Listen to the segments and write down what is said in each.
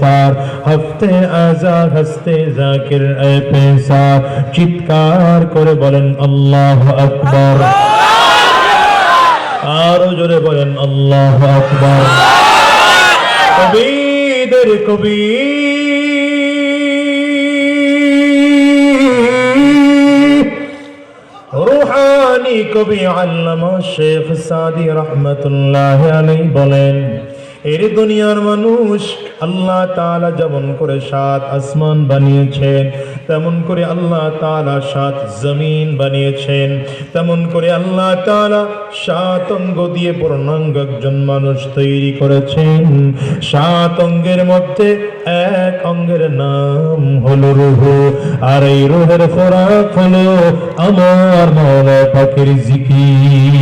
Pacer হফতে Azad হস্তে জাকির এ pacer চিৎকার করে বলেন আল্লাহ আকবর আরও জোরে বলেন আল্লাহ আকবর কবিদের কবি রুহানি কবি আল্লামা শেখ সাদি রহমতুল্লাহ আলাই বলেন এর দুনিয়ার মানুষ আল্লাহ তালা যেমন করে সাত আসমান বানিয়েছেন, তেমন করে আল্লাহ তালা সাত জমিন বানিয়েছেন, তেমন করে আল্লাহ তালা সাত অঙ্গ দিয়ে পূর্ণাঙ্গ একজন মানুষ তৈরি করেছেন। সাত অঙ্গের মধ্যে এক অঙ্গের নাম হলো রুহ, আর এই রুহের খোরাক হলো আমার মৌলা পাখির জিকির।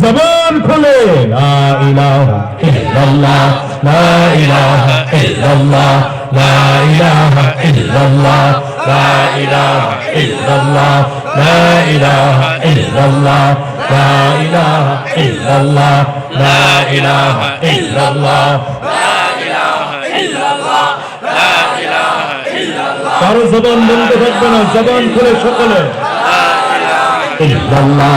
জবান খুলে লা ইলাহা ইল্লাল্লাহ লা ইলাহা ইল্লাল্লাহ লা ইলাহা ইল্লাল্লাহ লা ইলাহা ইল্লাল্লাহ লা ইলাহা ইল্লাল্লাহ লা ইলাহা ইল্লাল্লাহ লা ইলাহা ইল্লাল্লাহ কারও জবান বন্ধ থাকবে না জবান খুলে সকলে ইল্লাল্লাহ